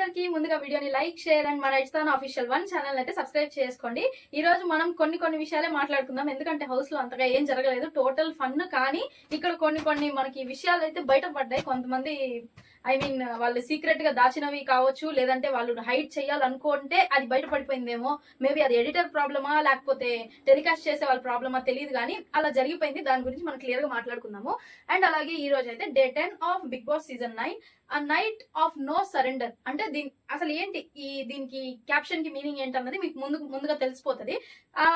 అందరికి ముందుగా వీడియోని లైక్ షేర్ అండ్ మన ఇస్తాను అఫీషియల్ వన్ ఛానల్ అయితే సబ్స్క్రైబ్ చేసుకోండి. ఈ రోజు మనం కొన్ని కొన్ని విషయాలే మాట్లాడుకుందాం. ఎందుకంటే హౌస్లో అంతగా ఏం జరగలేదు. టోటల్ ఫన్ కానీ ఇక్కడ కొన్ని కొన్ని మనకి విషయాలు అయితే బయటపడ్డాయి. కొంతమంది ఐ మీన్ uh, వాళ్ళు సీక్రెట్గా దాచినవి కావచ్చు లేదంటే వాళ్ళు హైడ్ చేయాలనుకుంటే అది బయటపడిపోయిందేమో. మేబీ అది ఎడిటర్ ప్రాబ్లమా లేకపోతే టెలికాస్ట్ చేసే వాళ్ళ ప్రాబ్లమా తెలియదు కానీ అలా జరిగిపోయింది. దాని గురించి మనం క్లియర్గా మాట్లాడుకుందాము. అండ్ అలాగే ఈ రోజు అయితే day ten of Bigg Boss season nine ఆ నైట్ ఆఫ్ నో సరెండర్ అంటే దీని అసలు ఏంటి ఈ దీనికి క్యాప్షన్కి మీనింగ్ ఏంటన్నది మీకు ముందు ముందుగా తెలిసిపోతుంది. ఆ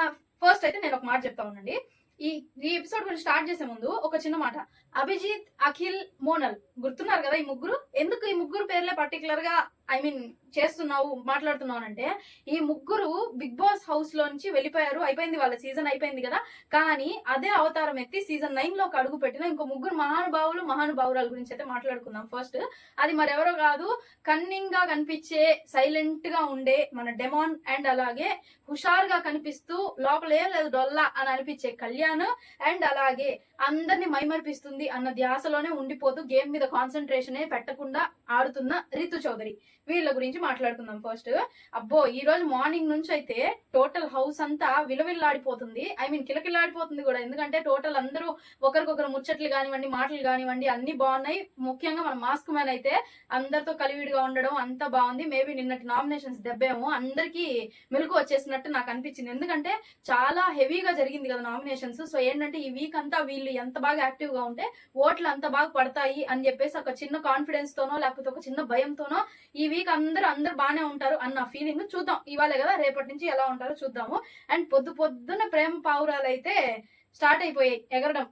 ఫస్ట్ అయితే నేను ఒక మాట చెప్తా ఉండండి. ఈ ఈ ఎపిసోడ్ గురించి స్టార్ట్ చేసే ముందు ఒక చిన్న మాట. అభిజిత్ అఖిల్ మోనల్. గుర్తున్నారు కదా ఈ ముగ్గురు? ఎందుకు ఈ ముగ్గురు పేర్లే పర్టికులర్గా ఐ మీన్ చేస్తున్నావు మాట్లాడుతున్నావు అంటే ఈ ముగ్గురు బిగ్ బాస్ హౌస్ లోంచి వెళ్ళిపోయారు అయిపోయింది వాళ్ళ సీజన్ అయిపోయింది కదా. కానీ అదే అవతారం ఎత్తి సీజన్ నైన్లోకి అడుగు పెట్టిన ఇంకో ముగ్గురు మహానుభావులు మహానుభావురాల గురించి అయితే మాట్లాడుకుందాం ఫస్ట్ అది మరెవరో కాదు కన్నింగ్గా కనిపించే సైలెంట్గా ఉండే మన డెమాన్ అండ్ అలాగే హుషారుగా కనిపిస్తూ లోపల ఏం లేదు డొల్లా అని అనిపించే కళ్యాణ్ అండ్ అలాగే అందరిని మైమర్పిస్తుంది అన్న ధ్యాసలోనే ఉండిపోతూ గేమ్ మీద కాన్సన్ట్రేషన్ పెట్టకుండా ఆడుతున్న రితు చౌదరి. వీళ్ళ గురించి మాట్లాడుకుందాం ఫస్ట్ అబ్బో ఈ రోజు మార్నింగ్ నుంచి అయితే టోటల్ హౌస్ అంతా విలవిల్లాడిపోతుంది. ఐ మీన్ కిలకిల్లాడిపోతుంది కూడా. ఎందుకంటే టోటల్ అందరూ ఒకరికొకరు ముచ్చట్లు కానివ్వండి మాటలు కానివ్వండి అన్ని బాగున్నాయి. ముఖ్యంగా మన మాస్క్ మ్యాన్ అయితే అందరితో కలివిడిగా ఉండడం అంతా బాగుంది. మేబీ నిన్నటి నామినేషన్స్ దెబ్బేమో అందరికీ మెలకు వచ్చేసినట్టు నాకు అనిపించింది. ఎందుకంటే చాలా హెవీగా జరిగింది కదా నామినేషన్స్ సో ఏంటంటే ఈ వీక్ అంతా వీళ్ళు ఎంత బాగా యాక్టివ్గా ఉంటే ఓట్లు అంత బాగా పడతాయి అని చెప్పేసి ఒక చిన్న కాన్ఫిడెన్స్ తోనో లేకపోతే ఒక చిన్న భయంతోనో ఈ వీక్ అందరూ అందరు బాగానే ఉంటారు అన్న ఫీలింగ్ చూద్దాం. ఇవాళే కదా రేపటి నుంచి ఎలా ఉంటారో చూద్దాము. అండ్ పొద్దు పొద్దున్న ప్రేమ పావురాలు అయితే స్టార్ట్ అయిపోయాయి ఎగరడం.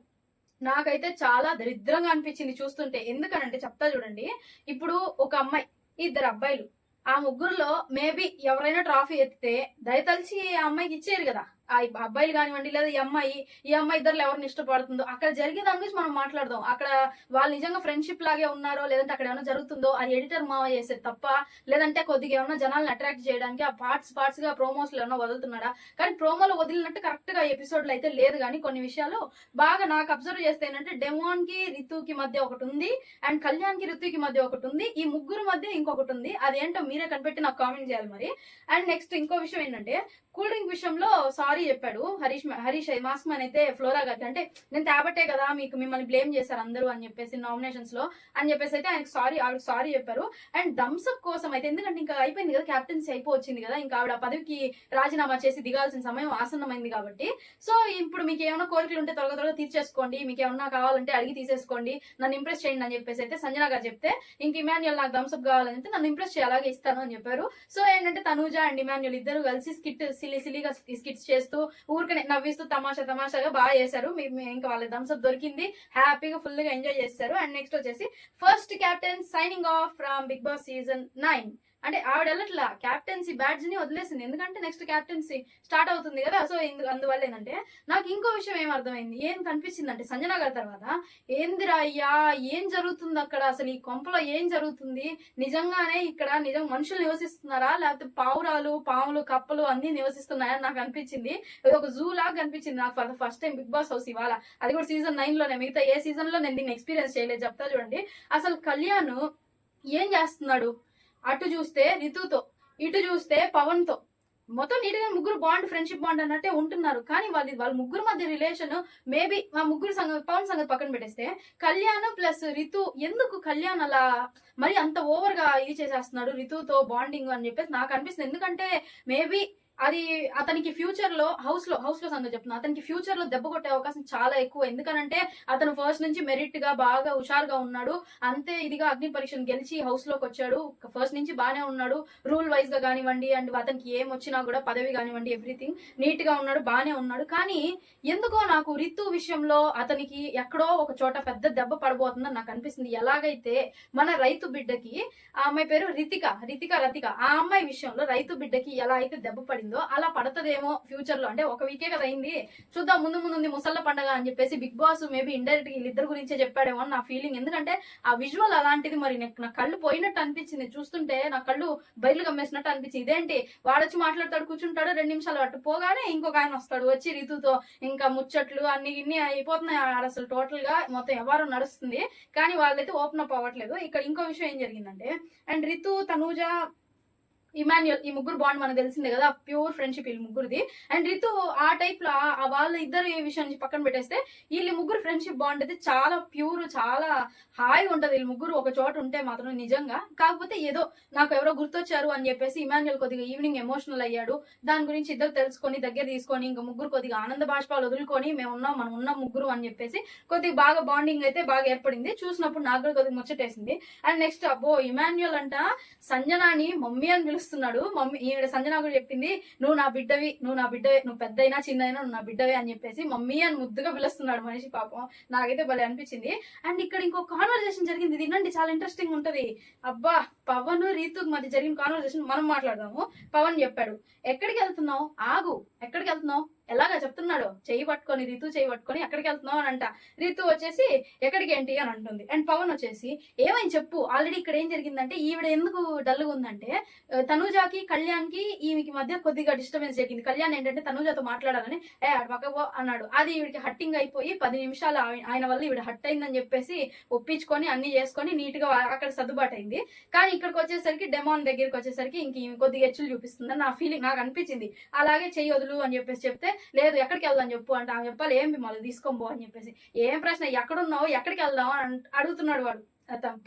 నాకైతే చాలా దరిద్రంగా అనిపించింది చూస్తుంటే. ఎందుకనంటే చెప్తా చూడండి. ఇప్పుడు ఒక అమ్మాయి ఇద్దరు అబ్బాయిలు. ఆ ముగ్గురులో మేబీ ఎవరైనా ట్రాఫీ ఎత్తితే దయతలిచి ఆ అమ్మాయికి ఇచ్చేరు కదా. ఆ అబ్బాయిలు కానివ్వండి లేదా ఈ అమ్మాయి ఈ అమ్మాయి ఇద్దరు ఎవరిని ఇష్టపడుతుందో అక్కడ జరిగే దాని గురించి మనం మాట్లాడదాం. అక్కడ వాళ్ళు నిజంగా ఫ్రెండ్షిప్ లాగే ఉన్నారో లేదంటే అక్కడ ఏమైనా జరుగుతుందో అది ఎడిటర్ మావ చేసేది తప్ప లేదంటే కొద్దిగా ఏమైనా జనాలను అట్రాక్ట్ చేయడానికి ఆ పార్ట్స్ పార్ట్స్గా ప్రోమోస్లో ఏమైనా వదులుతున్నాడా? కానీ ప్రోమోలో వదిలినట్టు కరెక్ట్గా ఎపిసోడ్లు అయితే లేదు. కానీ కొన్ని విషయాలు బాగా నాకు అబ్జర్వ్ చేస్తే ఏంటంటే డెమోన్కి రితుకి మధ్య ఒకటి ఉంది అండ్ కళ్యాణ్కి రితుకి మధ్య ఒకటి ఉంది ఈ ముగ్గురు మధ్య ఇంకొకటి ఉంది. అదేంటో మీరే కనిపెట్టి నాకు కామెంట్ చేయాలి మరి. అండ్ నెక్స్ట్ ఇంకో విషయం ఏంటంటే కూల్ డ్రింక్ విషయంలో సారీ చెప్పాడు. హరీష్ హరీష్ మాస్క్ మ్యాన్ అయితే ఫ్లోరా గారికి అంటే నేను తేబట్టే కదా మీకు మిమ్మల్ని బ్లేమ్ చేశారు అందరూ అని చెప్పేసి నామినేషన్స్లో. అని చెప్పేసి అయితే ఆయనకు సారీ ఆవిడ సారీ చెప్పారు. అండ్ థమ్స్అప్ కోసం అయితే ఎందుకంటే ఇంకా అయిపోయింది కదా క్యాప్టెన్సీ అయిపోవచ్చింది కదా ఇంకా ఆవిడ పదవికి రాజీనామా చేసి దిగాల్సిన సమయం ఆసన్నమైంది కాబట్టి. సో ఇప్పుడు మీకు ఏమైనా కోరికలు ఉంటే త్వరగా త్వరగా తీర్చేసుకోండి. మీకు ఏమన్నా కావాలంటే అడిగి తీసేసుకోండి. నన్ను ఇంప్రెస్ చేయండి అని చెప్పేసి అయితే సంజన గారు చెప్తే ఇంక ఇమాన్యుల్ నాకు థమ్స్అప్ కావాలంటే నన్ను ఇంప్రెస్ చేయాలి అలాగే ఇస్తాను అని చెప్పారు. సో ఏంటంటే తనూజ అండ్ ఇమాన్యుల్ ఇద్దరు కలిసి స్కిట్ సిల్లీ సిల్లీగా స్కిట్స్ చేస్తూ ఊరికనే నవ్విస్తూ తమాషా తమాషాగా బాగా చేశారు. మీ- ఇంకా వాళ్ళ థమ్స్అప్ దొరికింది. హ్యాపీగా ఫుల్గా ఎంజాయ్ చేశారు అండ్ నెక్స్ట్ వచ్చేసి first captain signing off from Bigg Boss season nine. అంటే ఆవిడ వెళ్ళట్లా క్యాప్టెన్సీ బ్యాడ్జ్ని వదిలేసింది. ఎందుకంటే నెక్స్ట్ క్యాప్టెన్సీ స్టార్ట్ అవుతుంది కదా. సో ఇందు అందువల్ల ఏంటంటే నాకు ఇంకో విషయం ఏం అర్థమైంది? ఏం కనిపించింది అంటే సంజన గారి తర్వాత ఏందిరా అయ్యా ఏం జరుగుతుంది అక్కడ? అసలు ఈ కొంపలో ఏం జరుగుతుంది? నిజంగానే ఇక్కడ నిజం మనుషులు నివసిస్తున్నారా? లేకపోతే పావురాలు పాములు కప్పలు అన్ని నివసిస్తున్నాయా నాకు అనిపించింది. ఇది ఒక జూ లాగా కనిపించింది నాకు for the first time Bigg Boss house ఇవాళ. అది కూడా సీజన్ నైన్లోనే. మిగతా ఏ సీజన్లో నేను దీన్ని ఎక్స్పీరియన్స్ చేయలేదు. చెప్తా చూడండి. అసలు కళ్యాణ్ ఏం చేస్తున్నాడు? అటు చూస్తే రితుతో ఇటు చూస్తే పవన్తో మొత్తం నీటిగా ముగ్గురు బాండ్ ఫ్రెండ్షిప్ బాండ్ అన్నట్టే ఉంటున్నారు. కానీ వాళ్ళ వాళ్ళ ముగ్గురు మధ్య రిలేషన్ మేబీ మా ముగ్గురు సంగతి పవన్ సంగతి పక్కన పెట్టేస్తే కళ్యాణ్ ప్లస్ రితు ఎందుకు కళ్యాణ్ అలా మరి అంత ఓవర్గా ఇది చేసేస్తున్నాడు రితుతో బాండింగ్ అని చెప్పేసి నాకు అనిపిస్తుంది. ఎందుకంటే మేబీ అది అతనికి ఫ్యూచర్లో హౌస్లో హౌస్లో సంగతి చెప్తున్నా. అతనికి ఫ్యూచర్లో దెబ్బ కొట్టే అవకాశం చాలా ఎక్కువ. ఎందుకనంటే అతను ఫస్ట్ నుంచి మెరిట్గా బాగా హుషారుగా ఉన్నాడు. అంతే ఇదిగా అగ్ని పరీక్షను గెలిచి హౌస్లోకి వచ్చాడు. ఫస్ట్ నుంచి బాగానే ఉన్నాడు. రూల్ వైజ్గా కానివ్వండి అండ్ అతనికి ఏం వచ్చినా కూడా పదవి కానివ్వండి ఎవ్రీథింగ్ నీట్గా ఉన్నాడు బాగానే ఉన్నాడు. కానీ ఎందుకో నాకు రితు విషయంలో అతనికి ఎక్కడో ఒక చోట పెద్ద దెబ్బ పడబోతుందని నాకు అనిపిస్తుంది. ఎలాగైతే మన రైతు బిడ్డకి ఆ అమ్మాయి పేరు రితిక రితిక రతిక. ఆ అమ్మాయి విషయంలో రైతు బిడ్డకి ఎలా అయితే దెబ్బ పడింది పడిందో అలా పడతదేమో ఫ్యూచర్లో. అంటే ఒక వీకే కదా అయింది. చూద్దాం ముందు ముందు ఉంది ముసళ్ళ పండగ అని చెప్పేసి బిగ్ బాస్ మేబీ ఇండైరెక్ట్ వీళ్ళిద్దరు గురించే చెప్పాడేమో అని నా ఫీలింగ్ ఎందుకంటే ఆ విజువల్ అలాంటిది మరి నా కళ్ళు పోయినట్టు అనిపించింది. చూస్తుంటే నా కళ్ళు బయలు గమ్మేసినట్టు అనిపించింది. ఇదేంటి? వాడొచ్చి మాట్లాడతాడు కూర్చుంటాడు రెండు నిమిషాలు అటు పోగానే ఇంకొక ఆయన వస్తాడు వచ్చి రీతుతో. ఇంకా ముచ్చట్లు అన్ని ఇన్ని అయిపోతున్నాయి ఆడ అసలు టోటల్గా. మొత్తం ఎవరు నడుస్తుంది. కానీ వాళ్ళైతే ఓపెన్ అప్ అవ్వట్లేదు. ఇక్కడ ఇంకో విషయం ఏం జరిగిందంటే అండ్ రితు తనూజ ఇమాన్యుల్ ఈ ముగ్గురు బాండ్ మనకు తెలిసిందే కదా ప్యూర్ ఫ్రెండ్షిప్ వీళ్ళ ముగ్గురిది. అండ్ రితు ఆ టైప్లో ఆ- వాళ్ళ ఇద్దరు ఈ విషయాన్ని పక్కన పెట్టేస్తే వీళ్ళ ముగ్గురు ఫ్రెండ్షిప్ బాండ్ అయితే చాలా ప్యూర్ చాలా హాయిగా ఉంటది. వీళ్ళ ముగ్గురు ఒక చోట ఉంటే మాత్రం నిజంగా. కాకపోతే ఏదో నాకు ఎవరో గుర్తొచ్చారు అని చెప్పేసి ఇమాన్యుల్ కొద్దిగా ఈవినింగ్ ఎమోషనల్ అయ్యాడు. దాని గురించి ఇద్దరు తెలుసుకొని దగ్గర తీసుకొని ఇంకా ముగ్గురు కొద్దిగా ఆనంద బాష్పాలు వదులుకొని మేము ఉన్నాం మనం ఉన్నాం ముగ్గురు అని చెప్పేసి కొద్దిగా బాగా బాండింగ్ అయితే బాగా ఏర్పడింది. చూసినప్పుడు నాకు కూడా కొద్దిగా ముచ్చటేసింది. అండ్ నెక్స్ట్ అబ్బో ఇమాన్యుల్ అంట సంజనాని మమ్మీ అని ఏడుస్తున్నాడు మమ్మీ ఈవిడ సంజన కూడా చెప్పింది నువ్వు నా బిడ్డవి నువ్వు నా బిడ్డవే నువ్వు పెద్దయినా చిన్నైనా నువ్వు నా బిడ్డవే అని చెప్పేసి మమ్మీ అని ముద్దుగా పిలుస్తున్నాడు మనిషి పాపం. నాకైతే భలే అనిపించింది. అండ్ ఇక్కడ ఇంకో కాన్వర్జేషన్ జరిగింది. ఇది వినండి చాలా ఇంట్రెస్టింగ్ ఉంటది. అబ్బా పవన్ రీతుకు మధ్య జరిగిన కాన్వర్జేషన్ మనం మాట్లాడదాము. పవన్ చెప్పాడు ఎక్కడికి వెళ్తున్నావు? ఆగు ఎక్కడికి వెళ్తున్నావు? ఎలాగా చెప్తున్నాడు? చెయ్యి పట్టుకొని రితు చెయ్యి పట్టుకొని ఎక్కడికి వెళ్తున్నావు అని అంట. రితు వచ్చేసి ఎక్కడికి ఏంటి అని అంటుంది. అండ్ పవన్ వచ్చేసి ఏమైంది చెప్పు? ఆల్రెడీ ఇక్కడ ఏం జరిగిందంటే ఈవిడ ఎందుకు డల్గా ఉందంటే ఆ, తనూజాకి కళ్యాణ్కి ఈమెకి మధ్య కొద్దిగా డిస్టర్బెన్స్ జరిగింది. కళ్యాణ్ ఏంటంటే తనూజాతో మాట్లాడాలని ఏ ఆడ అన్నాడు. అది ఈవిడికి హట్టింగ్ అయిపోయి పది నిమిషాలు ఆయన వల్ల ఈవిడ హట్ అయిందని చెప్పేసి ఒప్పించుకొని అన్ని చేసుకొని నీట్గా అక్కడ సర్దుబాటు అయింది. కానీ ఇక్కడికి వచ్చేసరికి డెమాన్ దగ్గరికి వచ్చేసరికి ఇంక కొద్దిగా ఎచ్చులు చూపిస్తుందని నా ఫీలింగ్ నాకు అనిపించింది. అలాగే చెయ్యి వదులు అని చెప్పేసి చెప్తే లేదు ఎక్కడికి వెళ్దాం చెప్పు అంటే ఆమె చెప్పాలి ఏం మళ్ళీ తీసుకొని పో అని చెప్పేసి. ఏం ప్రశ్న ఎక్కడున్నావు ఎక్కడికి వెళ్దాం అని అడుగుతున్నాడు వాడు.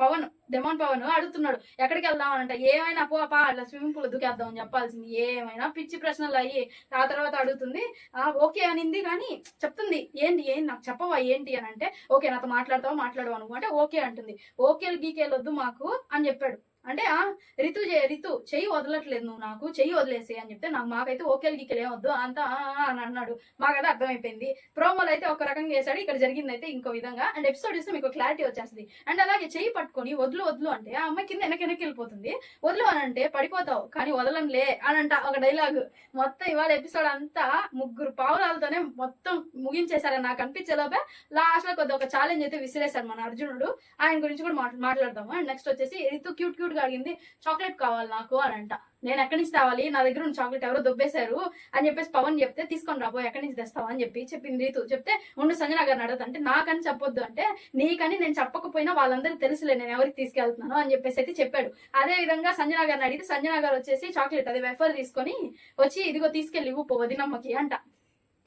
పవన్ డెమాన్ పవన్ అడుగుతున్నాడు. ఎక్కడికి వెళ్దాం అని అంటే ఏమైనా పో పా అట్లా స్విమ్మింగ్ పూల్ దుకేద్దాం అని చెప్పాల్సింది. ఏమైనా పిచ్చి ప్రశ్నలు అయ్యి ఆ తర్వాత అడుగుతుంది. ఆ ఓకే అనింది కానీ చెప్తుంది. ఏంటి ఏంటి నాకు చెప్పవా ఏంటి అని అంటే ఓకే నాతో మాట్లాడతావా మాట్లాడవా అనుకో అంటే ఓకే అంటుంది. ఓకేలు గీకేలు వద్దు మాకు అని చెప్పాడు. అంటే ఆ రితు రితు చెయ్యి వదలట్లేదు నువ్వు నాకు చెయ్యి వదిలేసి అని చెప్తే నాకు మాకైతే ఓకేలు గీకేలు వద్దు అంతా అని అన్నాడు. మాకైతే అర్థమైపోయింది. ప్రోమోలు అయితే ఒక రకంగా చేశాడు ఇక్కడ జరిగింది అయితే ఇంకో విధంగా. అండ్ ఎపిసోడ్ ఇస్తే మీకు క్లారిటీ వచ్చేస్తుంది. అండ్ అలాగే చెయ్యి పట్టుకొని వదులు వదులు అంటే ఆ అమ్మాయి కింద వెనక వెనక్కి వెళ్ళిపోతుంది. వదులు అని అంటే పడిపోతావు కానీ వదలంలే అని అంట ఒక డైలాగ్ మొత్తం ఇవాళ ఎపిసోడ్ అంతా ముగ్గురు పావురాలతోనే మొత్తం ముగించేశారని నాకు అనిపించేలోపే లాస్ట్లో కొద్దిగా ఒక ఛాలెంజ్ అయితే విసిరేశారు మన అర్జునుడు. ఆయన గురించి కూడా మాట్లా- మాట్లాడదాము. అండ్ నెక్స్ట్ వచ్చేసి రితు క్యూట్ క్యూట్ గా అడిగింది చాక్లెట్ కావాలి నాకు అని అంట నేను ఎక్కడి నుంచి తేవాలి? నా దగ్గర ఉన్న చాక్లెట్ ఎవరో దొబ్బేశారు అని చెప్పేసి పవన్ చెప్తే తీసుకొని రాబో ఎక్కడి నుంచి తెస్తావా అని చెప్పి చెప్పింది రీతు. చెప్తే ఉండు సంజన గారిని అడగదు అంటే నాకని చెప్పొద్దు అంటే నీకని నేను చెప్పకపోయినా వాళ్ళందరూ తెలుసులే నేను ఎవరికి తీసుకెళ్తున్నాను అని చెప్పేసి అయితే చెప్పాడు. అదే విధంగా సంజన గారిని అడిగితే సంజన గారు వచ్చేసి చాక్లెట్ అది వెఫర్ తీసుకొని వచ్చి ఇదిగో తీసుకెళ్ళి ఇవ్వు వదినమ్మకి అంట.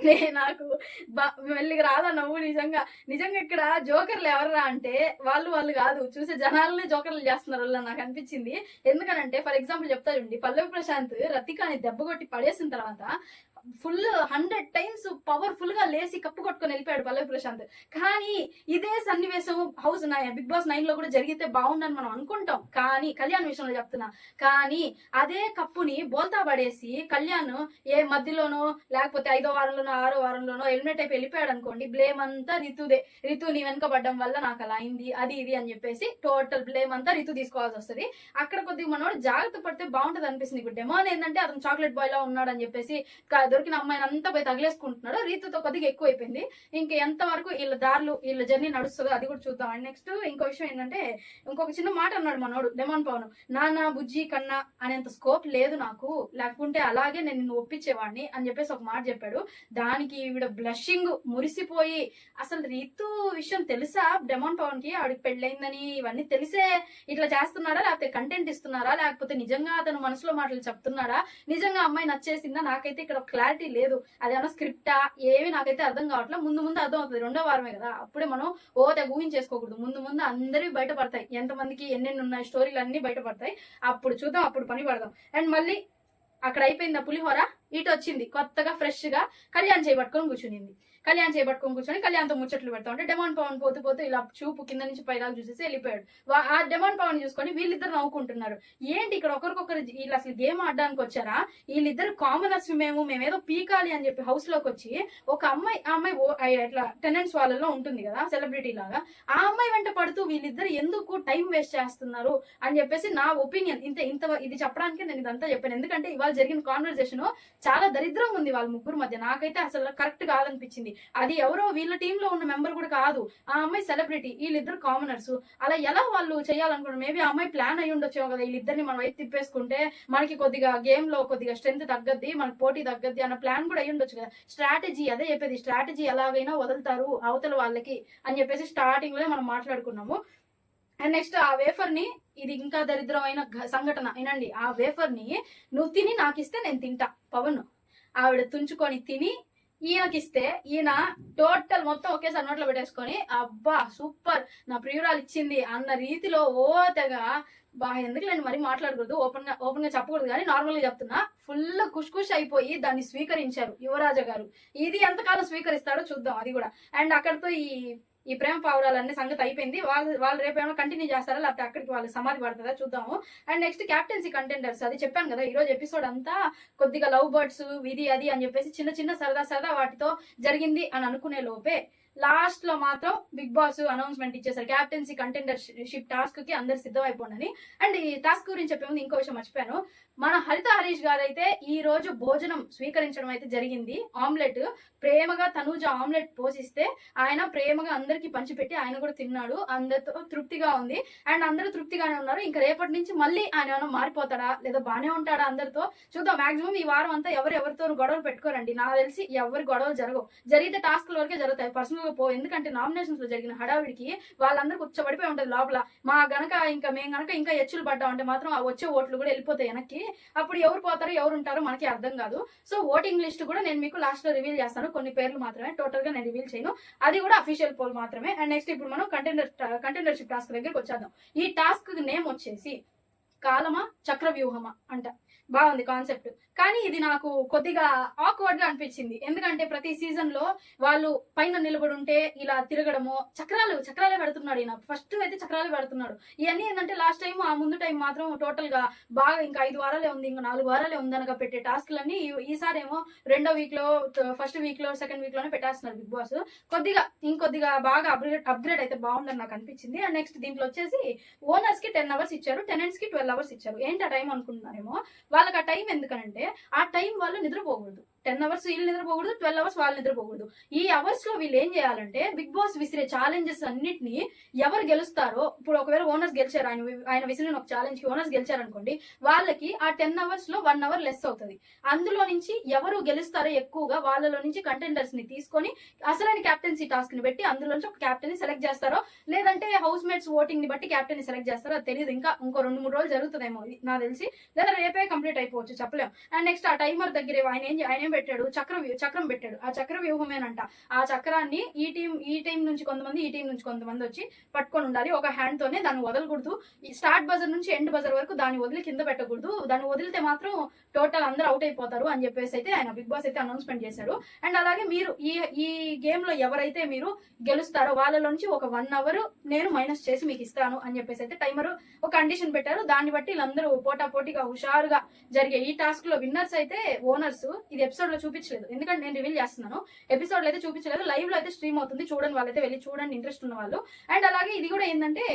నే నాకు బా- మెల్లిగా రాదా నవ్వు నిజంగా. నిజంగా ఇక్కడ జోకర్లు ఎవరా అంటే వాళ్ళు వాళ్ళు కాదు. చూసే జనాలనే జోకర్లు చేస్తున్నారు వాళ్ళు నాకు అనిపించింది. ఎందుకనంటే ఫర్ ఎగ్జాంపుల్ చెప్తా చూడండి. పల్లవి ప్రశాంత్ రతికాని దెబ్బ కొట్టి పడేసిన తర్వాత ఫుల్ హండ్రెడ్ టైమ్స్ పవర్ఫుల్గా లేసి కప్పు కొట్టుకొని వెళ్ళిపోయాడు పల్లవి ప్రశాంత్. కానీ ఇదే సన్నివేశం హౌస్ బిగ్ బాస్ నైన్లో కూడా జరిగితే బాగుందని మనం అనుకుంటాం. కానీ కళ్యాణ్ విషయంలో చెప్తున్నా. కానీ అదే కప్పుని బోల్తా పడేసి కళ్యాణ్ ఏ మధ్యలోనో లేకపోతే ఐదో వారంలోనో ఆరో వారంలోనో హెల్మెట్ అయిపోయి వెళ్ళిపోయాడు అనుకోండి బ్లేమ్ అంతా రితుదే. రితు నీ వెనకబడ్డం వల్ల నాకు అలా అయింది అది ఇది అని చెప్పేసి టోటల్ బ్లేమ్ అంతా రితు తీసుకోవాల్సి వస్తుంది. అక్కడ కొద్దిగా మనోడు జాగ్రత్త పడితే బాగుంటది అనిపిస్తుంది. ఇప్పుడు డెమోన్ ఏంటంటే అతను చాక్లెట్ బాయ్ లా ఉన్నాడు అని చెప్పేసి దొరికిన అమ్మాయిని అంతా పోయి తగిలేసుకుంటున్నాడు. రీతుతో కొద్దిగా ఎక్కువ అయిపోయింది ఇంక ఎంత వరకు వీళ్ళ దారులు వీళ్ళ జర్నీ నడుస్తుందో అది కూడా చూద్దాం. అండ్ నెక్స్ట్ ఇంకో విషయం ఏంటంటే ఇంకొక చిన్న మాట అన్నాడు మనోడు లెమన్ పవన్. నాన్న బుజ్జి కన్నా అనేంత స్కోప్ లేదు నాకు. లేకుంటే అలాగే నేను నిన్ను ఒప్పించేవాడిని అని చెప్పేసి ఒక మాట చెప్పాడు. దానికి ఈవిడ బ్లషింగ్ మురిసిపోయి అసలు రీతు విషయం తెలుసా? డెమాన్ పవన్కి ఆవిడకి పెళ్ళైందని ఇవన్నీ తెలిసే? ఇట్లా చేస్తున్నాడా లేకపోతే కంటెంట్ ఇస్తున్నారా? లేకపోతే నిజంగా అతను మనసులో మాటలు చెప్తున్నాడా? నిజంగా అమ్మాయి నచ్చేసిందా? నాకైతే ఇక్కడ క్లారిటీ లేదు. అదేమన్నా స్క్రిప్టా? ఏవి నాకైతే అర్థం కావట్లేదు ముందు ముందు అర్థం అవుతుంది రెండో వారమే కదా. అప్పుడే మనం ఓ తెగ ఊహించేసుకోకూడదు. ముందు ముందు అందరివి బయటపడతాయి. ఎంతమందికి ఎన్నెన్ని ఉన్నాయి స్టోరీలు అన్ని బయటపడతాయి. అప్పుడు చూద్దాం అప్పుడు పని పడదాం. అండ్ మళ్ళీ అక్కడ అయిపోయింది ఆ పులిహోర? ఇటు వచ్చింది కొత్తగా ఫ్రెష్గా కళ్యాణ్ చేయబట్టుకొని కూర్చునింది. కళ్యాణ్ చేపట్టుకొని కూర్చొని కళ్యాణ్తో ముచ్చట్లు పెడతా ఉంటే డెమాన్ పవన్ పోతూ పోతూ ఇలా చూపు కింద నుంచి పైదాకా చూసేసి వెళ్ళిపోయాడు. ఆ డెమాన్ పవన్ చూసుకొని వీళ్ళిద్దరు నవ్వుకుంటున్నారు. ఏంటి ఇక్కడ ఒకరికొకరు వీళ్ళు అసలు గేమ్ ఆడడానికి వచ్చారా? వీళ్ళిద్దరు కామనర్స్ మేము మేమేదో పీకాలి అని చెప్పి హౌస్లోకి వచ్చి ఒక అమ్మాయి ఆ అమ్మాయి ఇట్లా టెనెంట్స్ వాళ్ళలో ఉంటుంది కదా సెలబ్రిటీ లాగా ఆ అమ్మాయి వెంట పడుతూ వీళ్ళిద్దరు ఎందుకు టైం వేస్ట్ చేస్తున్నారు అని చెప్పేసి నా ఒపీనియన్. ఇంత ఇంత ఇది చెప్పడానికి నేను ఇదంతా చెప్పాను. ఎందుకంటే ఇవాళ జరిగిన కాన్వర్సేషన్ చాలా దరిద్రంగా ఉంది వాళ్ళ ముగ్గురు మధ్య. నాకైతే అసలు కరెక్ట్ కాదనిపించింది. అది ఎవరో వీళ్ళ టీమ్లో ఉన్న మెంబర్ కూడా కాదు. ఆ అమ్మాయి సెలబ్రిటీ వీళ్ళిద్దరు కామనర్స్ అలా ఎలా వాళ్ళు చేయాలనుకున్నారు మేబీ ఆ అమ్మాయి ప్లాన్ అయ్యి ఉండొచ్చేమో కదా వీళ్ళిద్దరిని మనం వైపు తిప్పేసుకుంటే మనకి కొద్దిగా గేమ్లో కొద్దిగా స్ట్రెంత్ తగ్గద్ది మనకి పోటీ తగ్గద్ది అన్న ప్లాన్ కూడా అయ్యి ఉండొచ్చు కదా. స్ట్రాటజీ అదే చెప్పేది. స్ట్రాటజీ ఎలాగైనా వదులుతారు అవతల వాళ్ళకి అని చెప్పేసి స్టార్టింగ్లో మనం మాట్లాడుకున్నాము. అండ్ నెక్స్ట్ ఆ వేఫర్ని ఇది ఇంకా దరిద్రమైన సంఘటన. వినండి. ఆ వేఫర్ని నువ్వు తిని నాకు ఇస్తే నేను తింటా. పవన్. ఆవిడ తుంచుకొని తిని ఈయనకిస్తే ఈయన టోటల్ మొత్తం ఒకేసారి నోట్లో పెట్టేసుకొని అబ్బా సూపర్ నా ప్రియురాలు ఇచ్చింది అన్న రీతిలో ఓ తెగ బా ఎందుకు నేను మరి మాట్లాడకూడదు ఓపెన్గా ఓపెన్గా చెప్పకూడదు కానీ నార్మల్గా చెప్తున్నా ఫుల్ కుష్ అయిపోయి దాన్ని స్వీకరించారు యువరాజ గారు. ఇది ఎంతకాలం స్వీకరిస్తాడో చూద్దాం అది కూడా. అండ్ అక్కడితో ఈ ఈ ప్రేమ పావురాలన్నీ సంగతి అయిపోయింది. వాళ్ళు వాళ్ళు రేపు ఏమైనా కంటిన్యూ చేస్తారా? లేకపోతే అక్కడికి వాళ్ళు సమాధి పడుతుందా చూద్దాము. అండ్ నెక్స్ట్ క్యాప్టెన్సీ కంటెండర్స్ అది చెప్పాను కదా ఈ రోజు ఎపిసోడ్ అంతా కొద్దిగా లవ్ బర్డ్స్ ఇది అది అని చెప్పేసి చిన్న చిన్న సరదా సరదా వాటితో జరిగింది అని అనుకునే లోపే లాస్ట్లో మాత్రం బిగ్ బాస్ అనౌన్స్మెంట్ ఇచ్చేసారు. క్యాప్టెన్సీ కంటెండర్షిప్ టాస్క్కి అందరు సిద్ధం అయిపోండి అండ్ ఈ టాస్క్ గురించి చెప్పే ముందు ఇంకో విషయం మర్చిపోయాను. మన హరిత హరీష్ గారు అయితే ఈ రోజు భోజనం స్వీకరించడం అయితే జరిగింది. ఆమ్లెట్ ప్రేమగా తనూజ ఆమ్లెట్ పోసిస్తే ఆయన ప్రేమగా అందరికి పంచిపెట్టి ఆయన కూడా తిన్నాడు. అందరితో తృప్తిగా ఉంది. అండ్ అందరూ తృప్తిగానే ఉన్నారు. ఇంకా రేపటి నుంచి మళ్ళీ ఆయన ఏమైనా మారిపోతాడా? లేదా బానే ఉంటాడా అందరితో? చూద్దాం. మాక్సిమం ఈ వారం అంతా ఎవరు ఎవరితో గొడవలు పెట్టుకోరండి. నాకు తెలిసి ఎవరి గొడవలు జరగవు. జరిగితే టాస్క్ వరకే జరుగుతాయి. పర్సనల్గా పో. ఎందుకంటే నామినేషన్స్లో జరిగిన హడావిడికి వాళ్ళందరూ కూర్చోబడిపోయి ఉంటది లోపల. మా గనక ఇంకా మేము గనక ఇంకా ఎచ్చులు పడ్డామంటే మాత్రం ఆ వచ్చే ఓట్లు కూడా వెళ్ళిపోతాయి వెనక్కి. అప్పుడు ఎవరు పోతారో ఎవరు ఉంటారో మనకి అర్థం కాదు. సో ఓటింగ్ లిస్ట్ కూడా నేను మీకు లాస్ట్లో రివీల్ చేస్తాను. కొన్ని పేర్లు మాత్రమే టోటల్గా నేను రివీల్ చేయను. అది కూడా అఫీషియల్ పోల్ మాత్రమే. అండ్ నెక్స్ట్ ఇప్పుడు మనం కంటెండర్ కంటెండర్షిప్ టాస్క్ దగ్గరికి వచ్చేద్దాం. ఈ టాస్క్ నేమ్ వచ్చేసి కాలమా? చక్రవ్యూహమా? అంట. బాగుంది కాన్సెప్ట్ కానీ ఇది నాకు కొద్దిగా ఆక్వర్డ్గా అనిపించింది. ఎందుకంటే ప్రతి సీజన్లో వాళ్ళు పైన నిలబడి ఉంటే ఇలా తిరగడము చక్రాలు చక్రాలే పెడుతున్నాడు ఈయన. ఫస్ట్ అయితే చక్రాలే పెడుతున్నాడు. ఇవన్నీ ఏంటంటే లాస్ట్ టైం ఆ ముందు టైం మాత్రం టోటల్గా బాగా ఇంకా ఐదు వారాలే ఉంది ఇంకా నాలుగు వారాలే ఉందనగా పెట్టే టాస్క్లన్నీ ఈ- ఈసారి ఏమో రెండో వీక్లో ఫస్ట్ వీక్లో సెకండ్ వీక్లోనే పెట్టేస్తున్నారు బిగ్ బాస్. కొద్దిగా ఇంకొద్దిగా బాగా అప్గ్రేడ్ అప్గ్రేడ్ అయితే బాగుందని నాకు అనిపించింది. అండ్ నెక్స్ట్ దీంట్లో వచ్చేసి ఓనర్స్కి టెన్ అవర్స్ ఇచ్చారు టెనెంట్స్కి ట్వెల్వ్ అవర్స్ ఇచ్చారు. ఏంటి ఆ టైం అనుకుంటున్నారేమో? వాళ్ళకి ఆ టైం ఎందుకనంటే ఆ టైం వాళ్ళు నిద్రపోకూడదు. టెన్ అవర్స్ వీళ్ళు నిద్రపోకూడదు ట్వెల్వ్ అవర్స్ వాళ్ళు నిద్రపోకూడదు. ఈ అవర్స్లో వీళ్ళు ఏం చేయాలంటే బిగ్ బాస్ విసిరే ఛాలెంజెస్ అన్నిటిని ఎవరు గెలుస్తారో ఇప్పుడు ఒకవేళ ఓనర్స్ గెలిచారు ఆయన ఆయన విసిరిన ఒక ఛాలెంజ్కి ఓనర్స్ గెలిచారు అనుకోండి వాళ్ళకి ఆ టెన్ అవర్స్లో వన్ అవర్ లెస్ అవుతుంది. అందులో నుంచి ఎవరు గెలుస్తారో ఎక్కువగా వాళ్ళలో నుంచి కంటెండర్స్ని తీసుకొని అసలైన క్యాప్టెన్సీ టాస్క్ని పెట్టి అందులో నుంచి ఒక క్యాప్టెన్ని సెలెక్ట్ చేస్తారో లేదంటే హౌస్ మేట్స్ ఓటింగ్ని బట్టి క్యాప్టెన్ని సెలెక్ట్ చేస్తారో అది తెలియదు. ఇంకా ఇంకో రెండు మూడు రోజులు జరుగుతుందేమో నాకు తెలిసి. లేదా రేపే కంప్లీట్ అయిపోవచ్చు చెప్పలేం. అండ్ నెక్స్ట్ ఆ టైమర్ దగ్గర ఆయన ఏం ఆయన ఏం పెట్టాడు చక్ర చక్రం పెట్టాడు. ఆ చక్ర వ్యూహమేనంట. ఆ చక్రాన్ని ఈ టీం ఈ టీం నుంచి కొంతమంది ఈ టీం నుంచి కొంతమంది వచ్చి పట్టుకొని ఉండాలి. ఒక హ్యాండ్ తోనే దాన్ని వదలకూడదు. ఈ స్టార్ట్ బజర్ నుంచి ఎండ్ బజర్ వరకు దాన్ని వదిలి కింద పెట్టకూడదు. దాన్ని వదిలితే మాత్రం టోటల్ అందరూ అవుట్ అయిపోతారు అని చెప్పేసి అయితే ఆయన బిగ్ బాస్ అయితే అనౌన్స్మెంట్ చేశాడు అండ్ అలాగే మీరు ఈ ఈ గేమ్లో ఎవరైతే మీరు గెలుస్తారో వాళ్ళలోంచి ఒక వన్ అవర్ నేను మైనస్ చేసి మీకు ఇస్తాను అని చెప్పేసి అయితే టైమర్ ఒక కండిషన్ పెట్టారు. దాన్ని బట్టి వీళ్ళందరూ పోటా పోటీగా హుషారుగా జరిగే ఈ టాస్క్లో విన్నర్స్ అయితే ఓనర్స్ ఇది ఎపిసోడ్ లో చూపించలేదు. ఎందుకంటే నేను రివీల్ చేస్తున్నాను. ఎపిసోడ్లో అయితే చూపించలేదు. లైవ్లో అయితే స్ట్రీమ్ అవుతుంది. చూడండి వాళ్ళైతే వెళ్ళి చూడండి ఇంట్రెస్ట్ ఉన్న వాళ్ళు. అండ్ అలాగే ఇది కూడా ఏంటంటే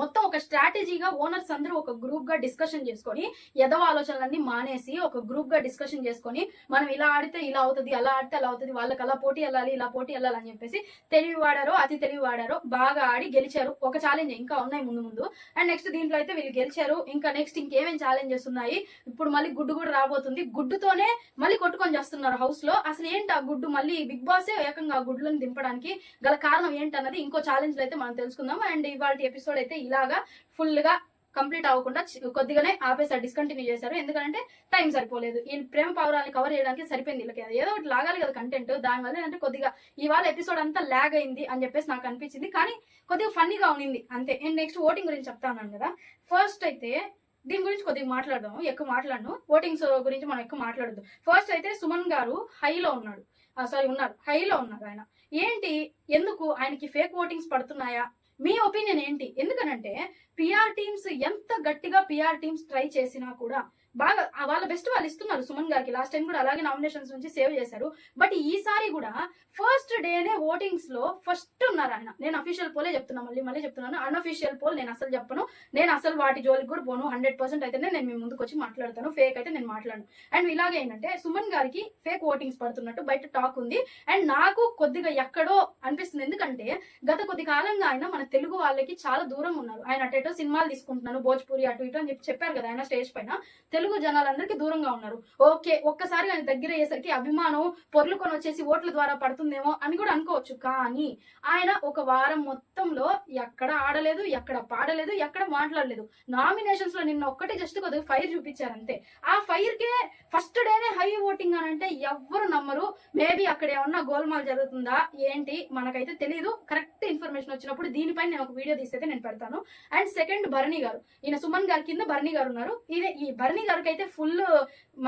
మొత్తం ఒక స్ట్రాటజీగా ఓనర్స్ అందరూ ఒక గ్రూప్గా డిస్కషన్ చేసుకొని ఎదవ ఆలోచనలన్నీ మానేసి ఒక గ్రూప్గా డిస్కషన్ చేసుకొని మనం ఇలా ఆడితే ఇలా అవుతుంది అలా ఆడితే అలా అవుతుంది వాళ్ళకి అలా పోటీ వెళ్ళాలి ఇలా పోటీ వెళ్ళాలి అని చెప్పేసి తెలివి వాడారో అతి తెలివి వాడారో బాగా ఆడి గెలిచారు. ఒక ఛాలెంజ్ ఇంకా ఉన్నాయి ముందు ముందు. అండ్ నెక్స్ట్ దీంట్లో అయితే వీళ్ళు గెలిచారు. ఇంకా నెక్స్ట్ ఇంకేమేం ఛాలెంజెస్ ఉన్నాయి? ఇప్పుడు మళ్ళీ గుడ్డు కూడా రాబోతుంది. గుడ్డుతోనే మళ్ళీ కొట్టుకొని చేస్తున్నారు హౌస్లో. అసలు ఏంటి ఆ గుడ్డు? మళ్ళీ బిగ్ బాసే ఏకంగా ఆ గుడ్లను దింపడానికి గల కారణం ఏంటన్నది ఇంకో ఛాలెంజ్ అయితే మనం తెలుసుకుందాం. అండ్ ఇవాళ ఎపిసోడ్ అయితే ఇలాగా ఫుల్గా కంప్లీట్ అవ్వకుండా కొద్దిగానే ఆపేసారు డిస్కంటిన్యూ చేశారు. ఎందుకంటే టైం సరిపోలేదు. ఈ ప్రేమ పావురాన్ని కవర్ చేయడానికి సరిపోయింది వీళ్ళకి. ఏదో ఒకటి లాగాలి కదా కంటెంట్ దానివల్ల ఏంటంటే కొద్దిగా ఇవాళ ఎపిసోడ్ అంతా లాగ్ అయింది అని చెప్పేసి నాకు అనిపించింది. కానీ కొద్దిగా ఫన్నీగా ఉన్నింది అంతే. నేను నెక్స్ట్ ఓటింగ్ గురించి చెప్తాను కదా. ఫస్ట్ అయితే దీని గురించి కొద్దిగా మాట్లాడదాము. ఎక్కువ మాట్లాడను. ఓటింగ్స్ గురించి మనం ఎక్కువ మాట్లాడద్దు. ఫస్ట్ అయితే సుమన్ గారు హైలో ఉన్నాడు. సారీ ఉన్నారు. హైలో ఉన్నారు ఆయన. ఏంటి? ఎందుకు ఆయనకి ఫేక్ ఓటింగ్స్ పడుతున్నాయా? మీ ఒపీనియన్ ఏంటి? ఎందుకనంటే పిఆర్ టీమ్స్ ఎంత గట్టిగా పిఆర్ టీమ్స్ ట్రై చేసినా కూడా బాగా వాళ్ళ బెస్ట్ వాళ్ళు ఇస్తున్నారు సుమన్ గారికి. లాస్ట్ టైం కూడా అలాగే నామినేషన్స్ నుంచి సేవ్ చేశారు. బట్ ఈసారి కూడా ఫస్ట్ డేనే ఓటింగ్స్లో ఫస్ట్ ఉన్నారు ఆయన. నేను అఫీషియల్ పోలే చెప్తున్నా మళ్ళీ మళ్ళీ చెప్తున్నాను. అన్అఫీషియల్ పోల్ నేను అసలు చెప్పను. నేను అసలు వాటి జోలికి కూడా పోను. హండ్రెడ్ పర్సెంట్ అయితేనే నేను మీ ముందుకు వచ్చి మాట్లాడతాను. ఫేక్ అయితే నేను మాట్లాడను. అండ్ ఇలాగే ఏంటంటే సుమన్ గారికి ఫేక్ ఓటింగ్స్ పడుతున్నట్టు బయట టాక్ ఉంది. అండ్ నాకు కొద్దిగా ఎక్కడో అనిపిస్తుంది. ఎందుకంటే గత కొద్ది కాలంగా ఆయన మన తెలుగు వాళ్ళకి చాలా దూరం ఉన్నారు. ఆయన అటేటో సినిమాలు తీసుకుంటున్నాను భోజ్పూరి అటు ఇటు అని చెప్పి చెప్పారు కదా ఆయన స్టేజ్ పైన. తెలుగు జనాలందరికీ దూరంగా ఉన్నారు. ఓకే ఒక్కసారి ఆయన దగ్గర అయ్యేసరికి అభిమానం పొర్లుకొని వచ్చేసి ఓట్ల ద్వారా పడుతుందేమో అని కూడా అనుకోవచ్చు. కానీ ఆయన ఒక వారం మొత్తంలో ఎక్కడ ఆడలేదు ఎక్కడ పాడలేదు ఎక్కడ మాట్లాడలేదు. నామినేషన్స్లో నిన్న ఒక్కటే జస్ట్ కొద్దిగా ఫైర్ చూపించారు అంతే. ఆ ఫైర్ కే ఫస్ట్ డేనే హై ఓటింగ్ అని అంటే ఎవ్వరు నమ్మరు. మేబీ అక్కడ ఏమన్నా గోల్మాల్ జరుగుతుందా ఏంటి మనకైతే తెలియదు కరెక్ట్ ఇన్ఫర్మేషన్ వచ్చినప్పుడు దీనిపైన నేను ఒక వీడియో తీస్తే నేను పెడతాను. And second Bharani garu. ఈయన సుమన్ గారి కింద భరణి గారు ఉన్నారు. ఇది ఈ భరణి వరకు అయితే ఫుల్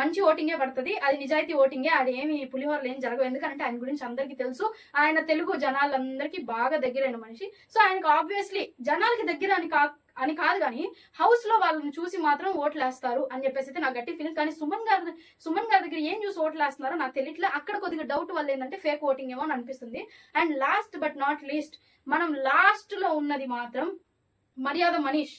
మంచి ఓటింగే పడుతుంది. అది నిజాయితీ ఓటింగే. అది ఏమి పులిహోరలు ఏం జరగవు. ఎందుకంటే ఆయన గురించి అందరికీ తెలుసు. ఆయన తెలుగు జనాలందరికీ బాగా దగ్గరైన మనిషి. సో ఆయనకు ఆబ్వియస్లీ జనాలకి దగ్గర అని కా అని కాదు కానీ హౌస్లో వాళ్ళని చూసి మాత్రం ఓట్లు వేస్తారు అని చెప్పేసి అయితే నాకు గట్టి ఫీలింగ్ కానీ సుమన్ గారి సుమన్ గారి దగ్గర ఏం చూసి ఓట్లు వేస్తున్నారో నాకు తెలియట్లే. అక్కడ కొద్దిగా డౌట్ వల్ల ఏంటంటే ఫేక్ ఓటింగ్ ఏమో అని అనిపిస్తుంది. And last but not least మనం లాస్ట్లో ఉన్నది మాత్రం మర్యాద మనీష్.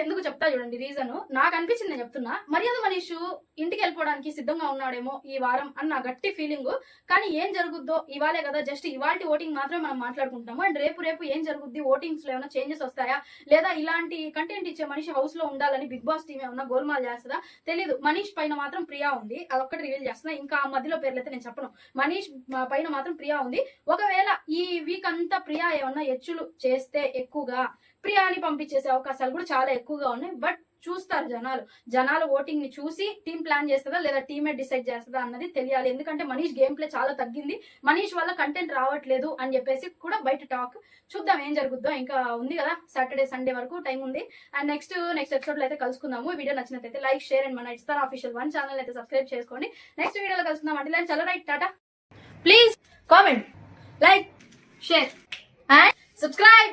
ఎందుకు చెప్తా చూడండి రీజన్ నాకు అనిపించింది నేను చెప్తున్నా మర్యాద మనీష్ ఇంటికి వెళ్ళిపోవడానికి సిద్ధంగా ఉన్నాడేమో ఈ వారం అన్న నా గట్టి ఫీలింగ్ కానీ ఏం జరుగుద్దో ఇవాళే కదా జస్ట్ ఇవాళ ఓటింగ్ మాత్రమే మనం మాట్లాడుకుంటాము అండ్ రేపు రేపు ఏం జరుగుద్ది? ఓటింగ్స్లో ఏమైనా చేంజెస్ వస్తాయా? లేదా ఇలాంటి కంటెంట్ ఇచ్చే మనిషి హౌస్లో ఉండాలని బిగ్ బాస్ టీం ఏమన్నా గోల్మాల్ చేస్తుందా? తెలీదు. మనీష్ పైన మాత్రం ప్రియా ఉంది. అదొక్కటి రివీల్ చేస్తున్నా. ఇంకా ఆ మధ్యలో పేర్లు అయితే నేను చెప్పను. మనీష్ పైన మాత్రం ప్రియా ఉంది. ఒకవేళ ఈ వీక్ అంతా ప్రియా ఏమన్నా హెచ్చులు చేస్తే ఎక్కువగా ప్రియాని పంపించేసే అవకాశాలు కూడా చాలా ఎక్కువగా ఉన్నాయి. బట్ చూస్తారు జనాలు. జనాలు ఓటింగ్ని చూసి టీం ప్లాన్ చేస్తుందా లేదా టీమే డిసైడ్ చేస్తుందా అన్నది తెలియాలి. ఎందుకంటే మనీష్ గేమ్ ప్లే చాలా తగ్గింది. మనీష్ వల్ల కంటెంట్ రావట్లేదు అని చెప్పేసి కూడా బయట టాక్ చూద్దాం ఏం జరుగుద్దో. ఇంకా ఉంది కదా సాటర్డే సండే వరకు టైం ఉంది. అండ్ నెక్స్ట్ నెక్స్ట్ ఎపిసోడ్లో అయితే కలుసుకుందాము. వీడియో నచ్చినట్లయితే లైక్ షేర్ అండ్ మన ఇస్తారా ఆఫీషియల్ వన్ ఛానల్ అయితే సబ్స్క్రైబ్ చేసుకోండి. నెక్స్ట్ వీడియోలో కలుసుకుందాం. అంటే చాలా right Tata. Please comment like share and subscribe